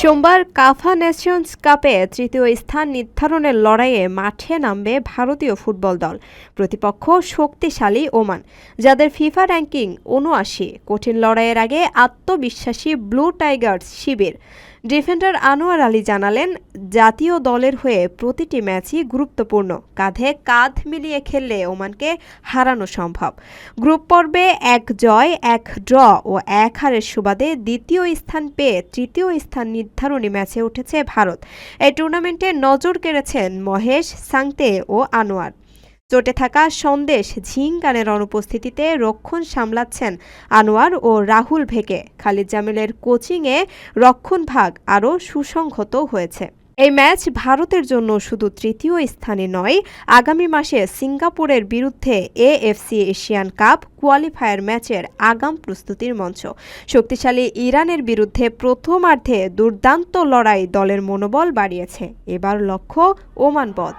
সোমবার কাফা নেশনস কাপে তৃতীয় স্থান নির্ধারণের লড়াইয়ে মাঠে নামবে ভারতীয় ফুটবল দল। প্রতিপক্ষ শক্তিশালী ওমান, যাদের ফিফা র্যাঙ্কিং উনআশি কঠিন লড়াইয়ের আগে আত্মবিশ্বাসী ব্লু টাইগার্স শিবির। ডিফেন্ডার আনোয়ার আলী জানালেন, জাতীয় দলের হয়ে প্রতিটি ম্যাচই গুরুত্বপূর্ণ। কাঁধে কাঁধ মিলিয়ে খেললে ওমানকে হারানো সম্ভব। গ্রুপ পর্বে এক জয়, এক ড্র ও এক হারের সুবাদে দ্বিতীয় স্থান পেয়ে তৃতীয় স্থান নির্ধারণী ম্যাচে উঠেছে ভারত। এই টুর্নামেন্টে নজর কেড়েছেন মহেশ সাংতে ও আনোয়ার। চোটে থাকা সন্দেশ ঝিঙ্গানের অনুপস্থিতিতে রক্ষণ সামলাচ্ছেন আনোয়ার ও রাহুল ভেকে খালিদ জামিলের কোচিংয়ে রক্ষণ ভাগ আরও সুসংহত হয়েছে। এই ম্যাচ ভারতের জন্য শুধু তৃতীয় স্থানে নয়, আগামী মাসে সিঙ্গাপুরের বিরুদ্ধে এএফসি এশিয়ান কাপ কোয়ালিফায়ার ম্যাচের আগাম প্রস্তুতির মঞ্চ। শক্তিশালী ইরানের বিরুদ্ধে প্রথমার্ধে দুর্দান্ত লড়াই দলের মনোবল বাড়িয়েছে। এবার লক্ষ্য ওমান পথ।